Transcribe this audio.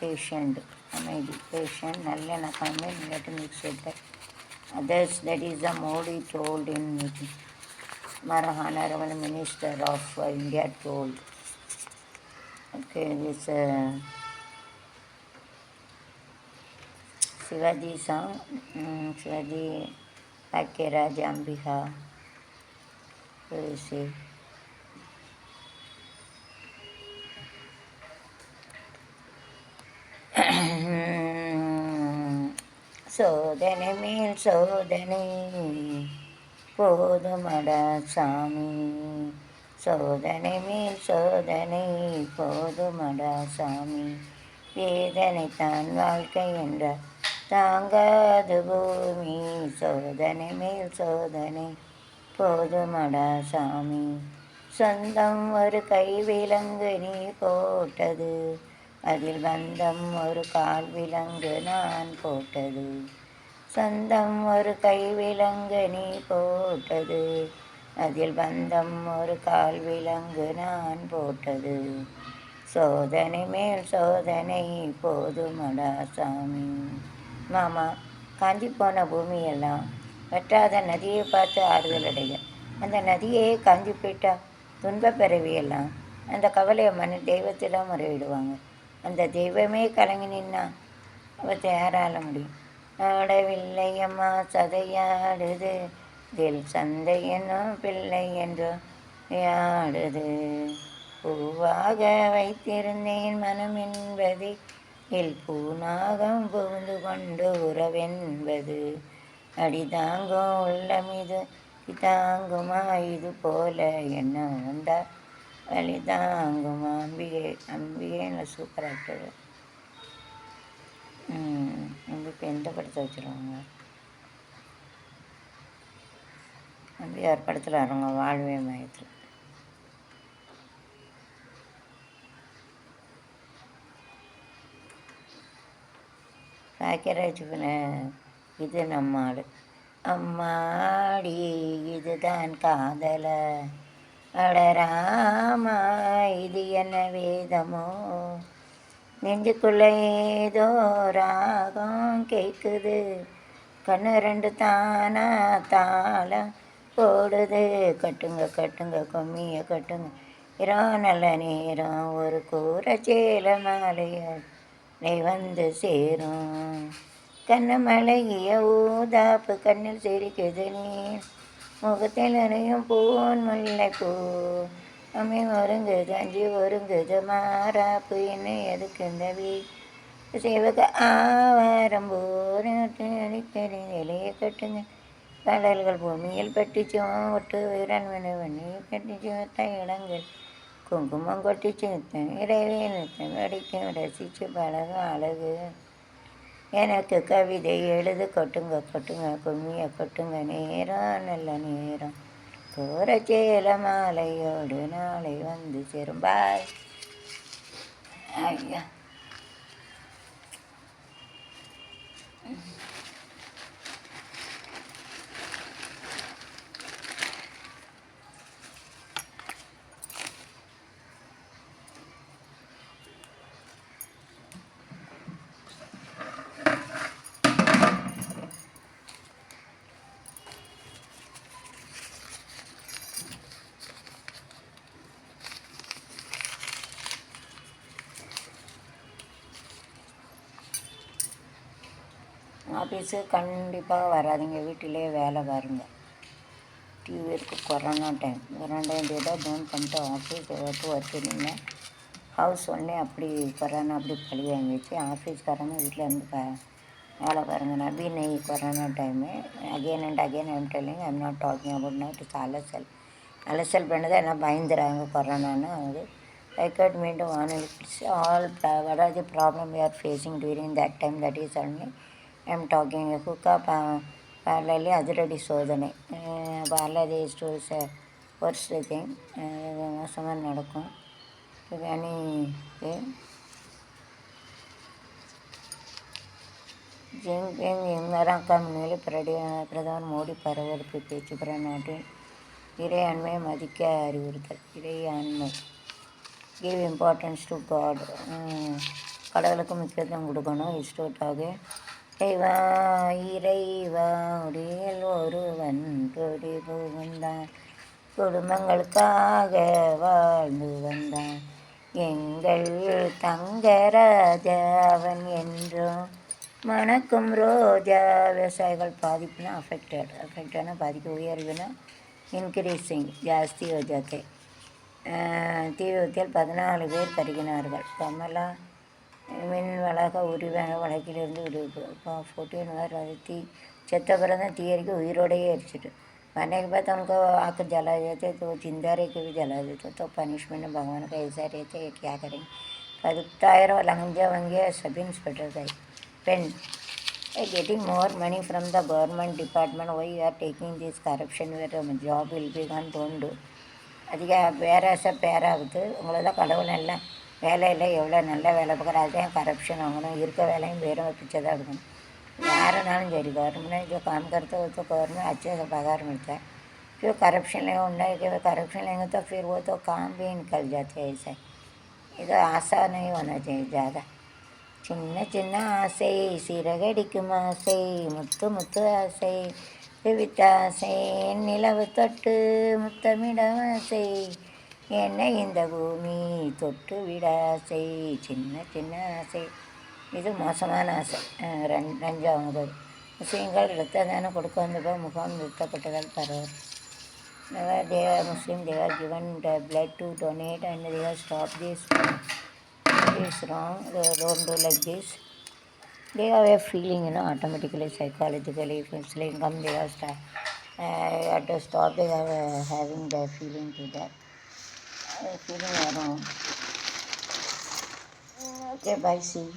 patient, MID, patient, Nalyan appointment, let me accept that. Others, that is the mode he told in meeting. Our Honorable Minister of India told. Okay, this uh, Shivaji song, um, Shivaji Pakiraja Ambika. You see. சோதனை மேல் சோதனை. போதுமடா சாமி. சோதனை மேல் சோதனை போதுமடா சாமி. வேதனை தான் வாழ்க்கை என்ற தாங்காது பூமி. சோதனை மேல் சோதனை போதுமடா சாமி. சொந்தம் ஒரு கை விலங்கு நீ போட்டது. அதில் பந்தம் ஒரு கால் விலங்கு நான் போட்டது. சொந்தம் ஒரு கை விலங்கு நீ போட்டது. அதில் பந்தம் ஒரு கால் விலங்கு நான் போட்டது. சோதனை மேல் சோதனை போதுமடா சாமி. மாமா காஞ்சி போன பூமியெல்லாம் வெட்டாத நதியை பார்த்து ஆறுதல் அடைய. அந்த நதியே காஞ்சி போயிட்டா துன்ப பிறவியெல்லாம். அந்த கவலையை மன தெய்வத்திடம் முறையிடுவாங்க. அந்த தெய்வமே கலங்கி நின்னா அவள் யாரால முடியும். ஆடவில்லை அம்மா சதையாடுது. தில் சந்தையனும் பிள்ளை என்றோ யாடுது பூவாக வைத்திருந்தேன் மனம் என்பது இல் பூநாகம் புகுந்து கொண்டு உறவென்பது. அடிதாங்கும் உள்ளமிது தாங்குமா இது போல என்ன உண்டா? வழி தாங்குமா அம்பிகை அம்பிகைன்னு சூப்பர் ஆக்டர் இப்போ எந்த படத்தை வச்சுருவாங்க அம்பிகார் படத்தில் வரவங்க வாழ்வே மையத்தில். பாக்கியராஜ் இது நம்ம ஆடு அம்மாடி இதுதான் காதல. வேதமா இது என்ன வேதமோ? நெஞ்சுக்குள்ள ஏதோ ராகம் கேட்குது. கண்ணு ரெண்டு தானா தாளம் போடுது. கட்டுங்க கட்டுங்க கொம்மிய கட்டுங்க. இரவு நல்ல நேரம் ஒரு கூரை சேல மாலையை வந்து சேரும். கண்ணு மலைய ஊதாப்பு கண்ணில் சிரிக்குது நீ முகத்தில் நிறையும் பூன் முல்லை பூ அம்மே ஒருங்குது அஞ்சு ஒருங்குது மாறாப்பு என்ன எதுக்கு இந்த வீ சிவக ஆவாரம் போரடி இலையை கட்டுங்க. கடல்கள் பூமியில் பட்டிச்சோம் ஒட்டு வீரன் வினவனி கட்டிச்சு இடங்கள். குங்குமம் கொட்டிச்சு இறைவே நிறுத்தம் வடிக்கும் ரசித்து பழகும் அழகு. எனக்கு கவிதை எழுது கொட்டுங்க கொட்டுங்க கும்மியை கொட்டுங்க நேரம் நல்ல நேரம். சூரச்சேல மாலையோடு நாளை வந்து சேரும். பாய் ஐயா. ஆஃபீஸு கண்டிப்பாக வராதீங்க. வீட்டிலே வேலை பாருங்க. டிவி இருக்குது கொரோனா டைம் கொரோனா டைம் தான் டவுன் பண்ணிட்டு ஆஃபீஸ் ஒர்க்கு வச்சுருந்தீங்க ஹவுஸ் ஒன்றே அப்படி கொரோனா அப்படி பழி வாங்கிச்சு ஆஃபீஸ்காரங்க வீட்டிலேருந்து ப வேலை பாருங்க. Nabin corona time again and again I'm telling I'm not talking about not it's அலசல். அலசல் பண்ணதை எல்லாம் பயந்துறாங்க கொரோனான்னு அது. Record மீண்டும் வானொலி. ஆல் வட are problem problem facing are facing time that is that I'm talking am ஹுக்கா பா பார்லர்லேயே அதிரடி சோதனை பார்லர் ஸ்டோர்ஸ் ஒர்ஸ்ட் திங் மோசமாக நடக்கும் பிரியாணி ஜின்பிங் இம்மராக்கம் முன்னிலை பிரடி பிரதமர் மோடி பரபரப்பு பேச்சு பிற நாட்டின் இறையாண்மை மதிக்க அறிவுறுத்தல் இறையாண்மை கிவ் இம்பார்ட்டன்ஸ் டு காட் கடவுளுக்கு முக்கியத்துவம் கொடுக்கணும் இஸ்டோட்டாக இறைவா இறைவா உடையில் ஒருவன் கொடி புகுந்தான். குடும்பங்களுக்காக வாழ்ந்து வந்தான். எங்கள் தங்க அவன் என்றும் மணக்கும் ரோஜா விவசாயிகள் பாதிப்புனா அஃபெக்டட் அஃபெக்டான பாதிக்க உயர்வுனா இன்க்ரீஸிங் ஜாஸ்தி ரோஜாக்கே தீ பதினாலு பேர் பருகினார்கள் கமலா மின் வளாக உரிமை வழக்கிலிருந்து விடுவிப்பு இப்போ ஃபோர்டீன் வேர் அது தீ செத்த பிறகு தான் தீயரிக்கு உயிரோடையே எரிச்சிட்டு मरने के बाद उनको आग जला देते तो जिंदा रह के भी जला देते तो पनिशमेंट भगवान का ऐसा रहता है क्या करेंगे कल टायर और लंजा वंगे सब इंस्पेक्टर गए pen getting more money from the government department why you are taking this corruption where a job will be gone don't do அதிக பேராசை பேராகுது உங்களை தான் கடவுள் நல்ல வேலையில் எவ்வளோ நல்ல வேலை பார்க்குற அதையும் கரப்ஷன் வாங்கணும் இருக்க வேலையும் பேரும் பிச்சை தான் எடுக்கணும் யாருனாலும் சரி गवर्नमेंट जो काम करते हो तो गवर्नमेंट अच्छे से पगार मिलता है जो करप्शन ले उन्ना कि करप्शन लेंगे तो फिर वो तो काम भी निकल जाते हैं ऐसे இது ஆசை नहीं होना चाहिए ज़्यादा சின்ன சின்ன ஆசை சிறகடிக்கும் ஆசை முத்து முத்து ஆசை வித்தாசை நிலவு தொட்டு முத்தமிட ஆசை என்னை இந்த பூமி தொட்டு விட ஆசை சின்ன சின்ன ஆசை இது மோசமான ஆசை அஹ் ரன் ரஞ்சா முதல் முஸ்லீம்கள் இரத்த தானம் கொடுக்க வந்தப்போ முகாம் நிறுத்தப்பட்டதால் பரவல் Never they are Muslim, they are given the blood to donate and they have stopped this. It is wrong, they don't do like this. They have a feeling, you know, automatically, psychologically, if Muslim come, they have start, uh, at the stop, they are uh, having the feeling to that. Ayo, kita orang? Oke, bye, see